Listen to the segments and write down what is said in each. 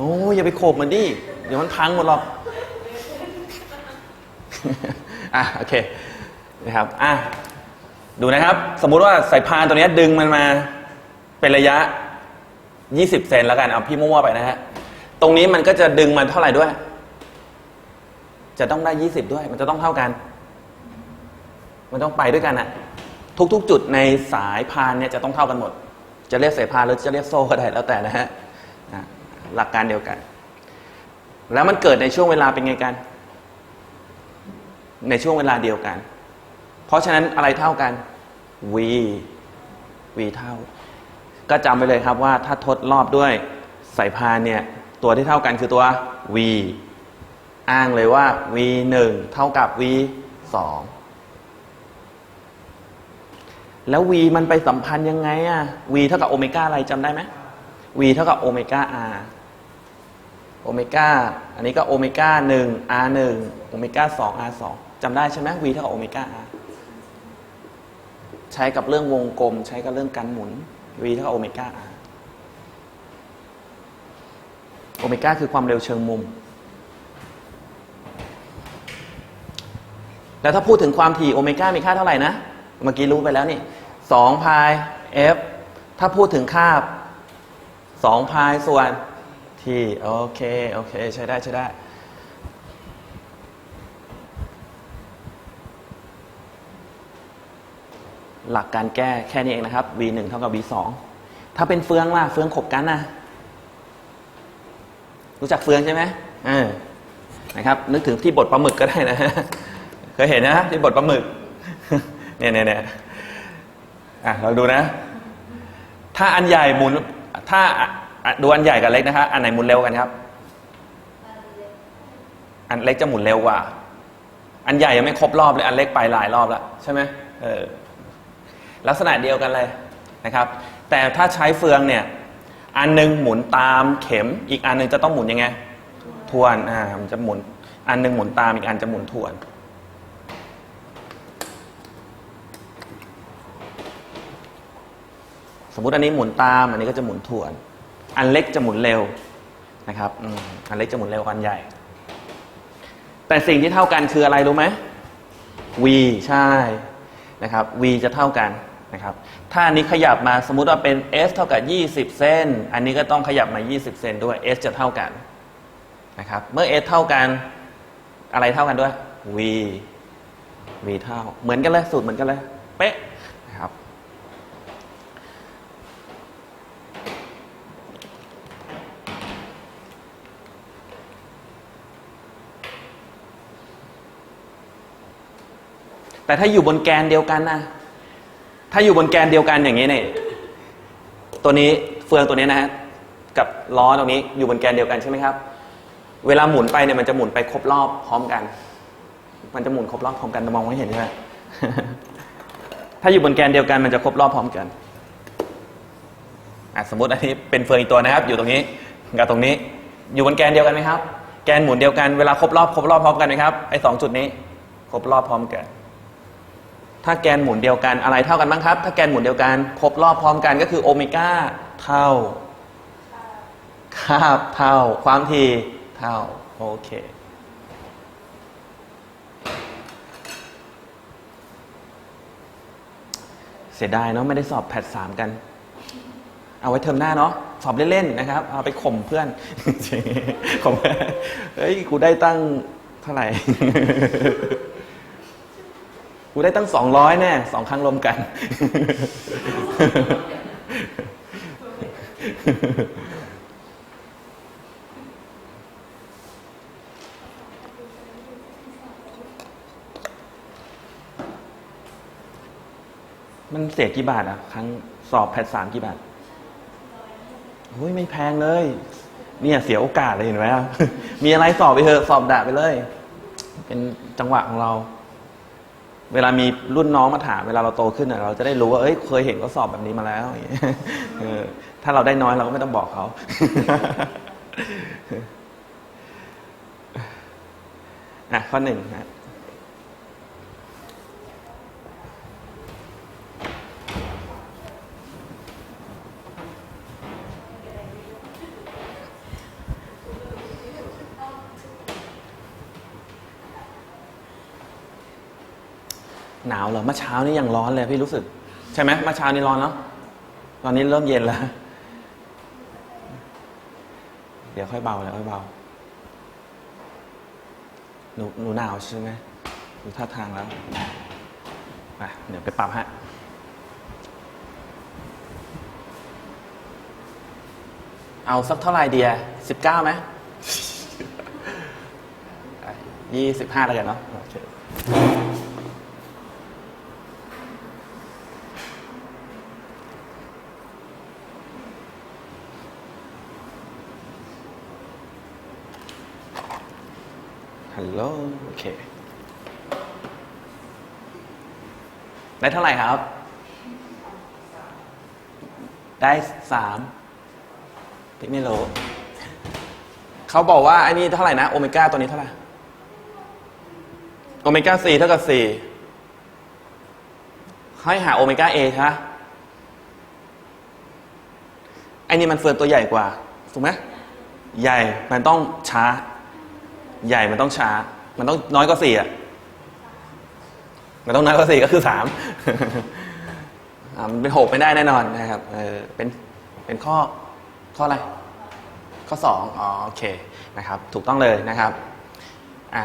โอ้ยอย่าไปโขกมันดิ เดี๋ยวมันพังหมดหรอก อะโอเคนะครับ อะดูนะครับ สมมุติว่าสายพานตัวนี้ดึงมันมาเป็นระยะ 20 เซนแล้วกัน เอาพี่มั่วไปนะฮะ ตรงนี้มันก็จะดึงมันเท่าไหร่ด้วย จะต้องได้ 20 ด้วย มันจะต้องเท่ากัน มันต้องไปด้วยกันอะทุกๆ จุดในสายพานเนี่ยจะต้องเท่ากันหมด จะเรียกสายพานหรือจะเรียกโซ่ก็ได้แล้วแต่นะฮะ หลักการเดียวกัน แล้วมันเกิดในช่วงเวลาเป็นไงกัน ในช่วงเวลาเดียวกัน เพราะฉะนั้นอะไรเท่ากัน v v เท่า ก็จำไปเลยครับว่าถ้าทดรอบด้วยสายพานเนี่ยตัวที่เท่ากันคือตัว v อ้างเลยว่า v 1เท่ากับ v 2แล้ว v มันไปสัมพันธ์ยังไงอะ v เท่ากับโอเมก้าอะไรจำได้ไหม v เท่ากับโอเมก้า r โอเมก้าอันนี้ก็โอเมก้าหนึ่ง r หนึ่งโอเมก้าสอง r สองจำได้ใช่ไหม v เท่ากับโอเมก้า r ใช้กับเรื่องวงกลม ใช้กับเรื่องการหมุน v เท่ากับโอเมก้า r โอเมก้าคือความเร็วเชิงมุม แล้วถ้าพูดถึงความถี่โอเมก้ามีค่าเท่าไหร่นะ เมื่อกี้รู้ไปแล้วนี่สองพาย f ถ้าพูดถึงค่าสองพายส่วน t โอเคโอเคใช้ได้ใช้ได้ หลักการแก้แค่นี้เองนะครับ v 1เท่ากับ v 2ถ้าเป็นเฟืองล่ะเฟืองขบกันนะรู้จักเฟืองใช่ไหมเออนะครับ นึกถึงที่บทปลาหมึกก็ได้นะเคยเห็นนะที่บทปลาหมึกเนี่ยเนี่ยเนี่ยอะเราดูนะ ถ้าอันใหญ่หมุนถ้า อะดูอันใหญ่กับเล็กนะครับอันไหนหมุนเร็วกันครับ อันเล็กจะหมุนเร็วกว่า อันใหญ่ยังไม่ครบรอบเลย อันเล็กไปหลายรอบแล้วใช่ไหมเออลักษณะเดียวกันเลยนะครับ แต่ถ้าใช้เฟืองเนี่ย อันหนึงหมุนตามเข็ม อีกอันหนึงจะต้องหมุนยังไง ทวน อ่า มันจะหมุน อันหนึงหมุนตาม อีกอันจะหมุนทวน สมมุติอันนี้หมุนตาม อันนี้ก็จะหมุนทวน อันเล็กจะหมุนเร็วนะครับอันเล็กจะหมุนเร็วกว่าอันใหญ่ แต่สิ่งที่เท่ากันคืออะไรรู้ไหม v ใช่นะครับ v จะเท่ากันนะครับ ถ้าอันนี้ขยับมาสมมุติว่าเป็น s เท่ากับ 20 เซนอันนี้ก็ต้องขยับมา 20 เซนด้วย s จะเท่ากันนะครับเมื่อ s เท่ากันอะไรเท่ากันด้วย v v เท่า เหมือนกันเลยสูตรเหมือนกันเลย เป๊ะนะครับ แต่ถ้าอยู่บนแกนเดียวกันนะถ้าอยู่บนแกนเดียวกันอย่างนี้เนี่ยตัวนี้เฟืองตัวนี้นะฮะกับล้อตรงนี้อยู่บนแกนเดียวกันใช่ไหมครับ เวลาหมุนไปเนี่ยมันจะหมุนไปครบรอบพร้อมกัน มันจะหมุนครบรอบพร้อมกันแต่มองไม่เห็นใช่ไหมถ้าอยู่บนแกนเดียวกันมันจะครบรอบพร้อมกันอสมมติอันนี้เป็นเฟืองอีกตัวนะครับ อยู่ตรงนี้กับตรงนี้ อยู่บนแกนเดียวกันไหมครับ แกนหมุนเดียวกันเวลาครบรอบครบรอบพร้อมกันไหมครับไอ้สองจุดนี้ ครบรอบพร้อมกัน ถ้าแกนหมุนเดียวกันอะไรเท่ากันบ้างครับ ถ้าแกนหมุนเดียวกัน ครบรอบพร้อมกันก็คือโอเมก้าเท่าคาบเท่า ความถี่เท่า โอเค เสียดายเนาะไม่ได้สอบแพทสามกัน เอาไว้เทอมหน้าเนาะสอบเล่นๆนะครับ เอาไปข่มเพื่อนข่มเฮ้ยกูได้ตั้งเท่าไหร่ กูได้ตั้งสองร้อยแน่สองครั้งรวมกัน มันเสียกี่บาทอะ ครั้งสอบแพทสามกี่บาทโอ้ยไม่แพงเลย เนี่ยเสียโอกาสเลยเห็นไหมมีอะไรสอบไปเถอะสอบด่าไปเลย เป็นจังหวะของเรา เวลามีรุ่นน้องมาถามเวลาเราโตขึ้นอะเราจะได้รู้ว่าเอ้ยเคยเห็นเขาสอบแบบนี้มาแล้วถ้าเราได้น้อยเราก็ไม่ต้องบอกเขาอะข้อหนึ่งนะ หนาวเหรอเมื่อเช้านี่ยังร้อนเลยพี่รู้สึก ใช่ไหมเมื่อเช้านี่ร้อนเนาะตอนนี้เริ่มเย็นแล้ว เดี๋ยวค่อยเบาแล้วค่อยเบาหนูหนูหนาวใช่ไหมดูท่าทางแล้วไปเดี๋ยวไปปรับฮะเอาสักเท่าไหร่เดียสิบเก้าไหมยี่สิบห้าแล้วกันเนาะโอเคฮัลโหลโอเค ได้เท่าไหร่ครับ ได้สามพี่ไม่รู้เขาบอกว่าไอ้นี่เท่าไหร่นะ โอเมก้าตัวนี้เท่าไหร่ โอเมก้า4เท่ากับ4ให้หาโอเมก้า A ใช่ไหมไอ้นี่มันเฟิร์มตัวใหญ่กว่า ถูกไหมใหญ่ มันต้องช้า ใหญ่ มันต้องช้า มันต้องน้อยกว่า4อะ มันต้องน้อยกว่า4ก็คือ3อ่ามมันเป็นหกไม่ได้แน่นอนนะครับเออเป็นเป็นข้อข้ออะไร ข้อ2อ๋อโอเคนะครับ ถูกต้องเลยนะครับอะ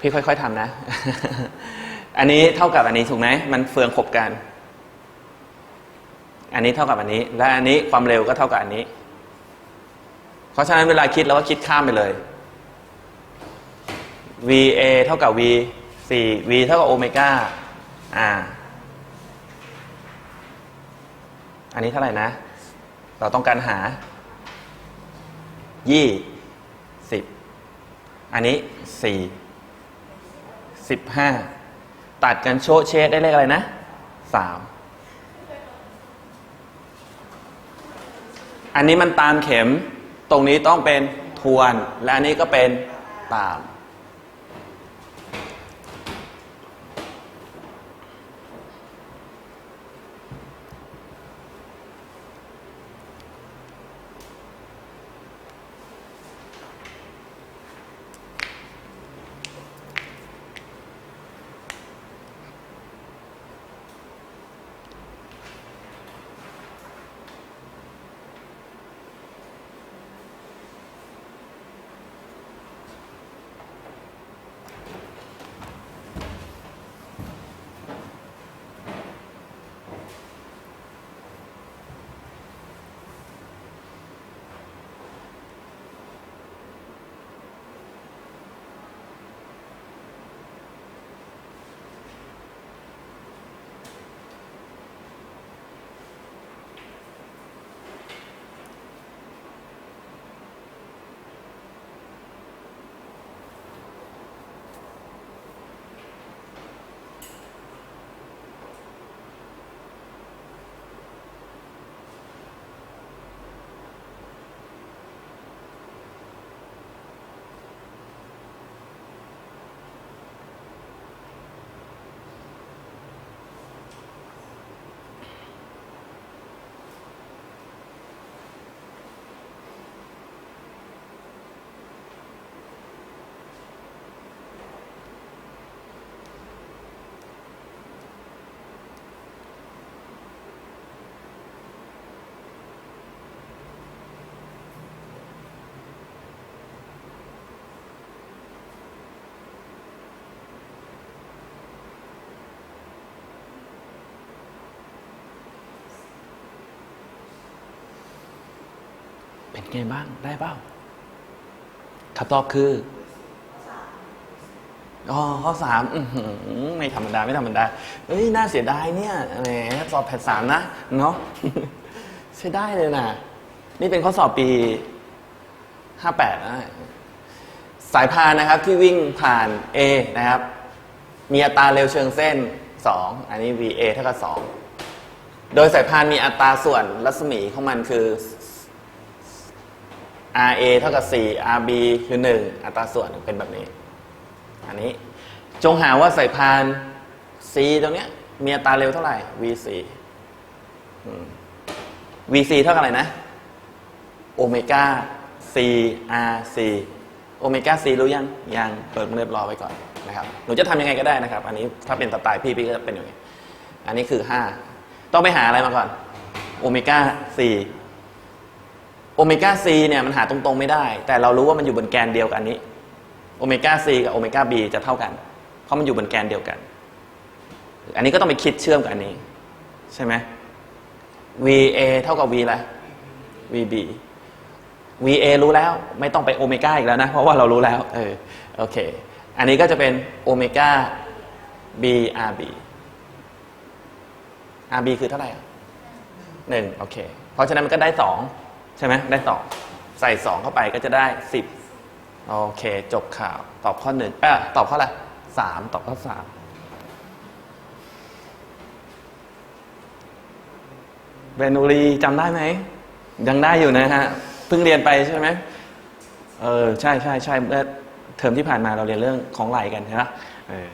พี่ค่อย ๆทำนะ อันนี้เท่ากับอันนี้ถูกไหมมันเฟืองขบกัน อันนี้เท่ากับอันนี้ และอันนี้ความเร็วก็เท่ากับอันนี้ เพราะฉะนั้นเวลาคิดเราก็คิดข้ามไปเลย VA เท่ากับ V 4 V เท่ากับโอเมก้าอ่าอันนี้เท่าไหร่นะ เราต้องการหา ยี่สิบ อันนี้สี่สิบห้า ตัดกันโชเชดได้เลขอะไรนะสาม อันนี้มันตามเข็ม ตรงนี้ต้องเป็นทวน และอันนี้ก็เป็นตาม เป็นไงบ้างได้เปล่าคำตอบคืออ๋อข้อสามไม่ธรรมดาไม่ธรรมดาเฮ้ยน่าเสียดายเนี่ยแหมสอบแพทสามนะเนาะใช้ได้เลยนะนี่เป็นข้อสอบปีห้าแปดนะสายพานนะครับที่วิ่งผ่าน A นะครับ มีอัตราเร็วเชิงเส้น 2 อันนี้ VA เท่ากับ 2 โดยสายพานมีอัตราส่วนรัศมีของมันคือ RA เท่ากับ 4 RB คือ 1 อัตราส่วนเป็นแบบนี้ อันนี้จงหาว่าสายพาน C ตรงเนี้ยมีอัตราเร็วเท่าไหร่ V4 อืม V4 เท่ากับอะไรนะ โอเมก้า C R C โอเมก้า C รู้ยัง ยังเปิดเรียบร้อยไว้ก่อนนะครับ หนูจะทำยังไงก็ได้นะครับ อันนี้ถ้าเป็นสไตล์พี่พี่ก็เป็นอย่างนี้ อันนี้คือห้าต้องไปหาอะไรมาก่อน โอเมก้าสี่ โอเมก้าซีเนี่ยมันหาตรงๆไม่ได้ แต่เรารู้ว่ามันอยู่บนแกนเดียวกันนี้โอเมก้าซีกับโอเมก้าบีจะเท่ากัน เพราะมันอยู่บนแกนเดียวกัน อันนี้ก็ต้องไปคิดเชื่อมกับอันนี้ ใช่ไหม VA เท่ากับ V อะ VB VA รู้แล้วไม่ต้องไปโอเมก้าอีกแล้วนะ เพราะว่าเรารู้แล้วเออโอเค อันนี้ก็จะเป็นโอเมก้า BRB RB คือเท่าไหร่อะหนึ่งโอเค เพราะฉะนั้นมันก็ได้สอง ใช่ไหมได้สองใส่สองเข้าไปก็จะได้สิบโอเค จบข่าว ตอบข้อหนึ่งเออตอบข้ออะไรสามตอบข้อสามเบนูรีจำได้ไหม ยังได้อยู่นะฮะ เพิ่งเรียนไปใช่ไหมเออ ใช่ใช่ใช่เมื่อเทอมที่ผ่านมาเราเรียนเรื่องของไหลกันใช่ไหมเออ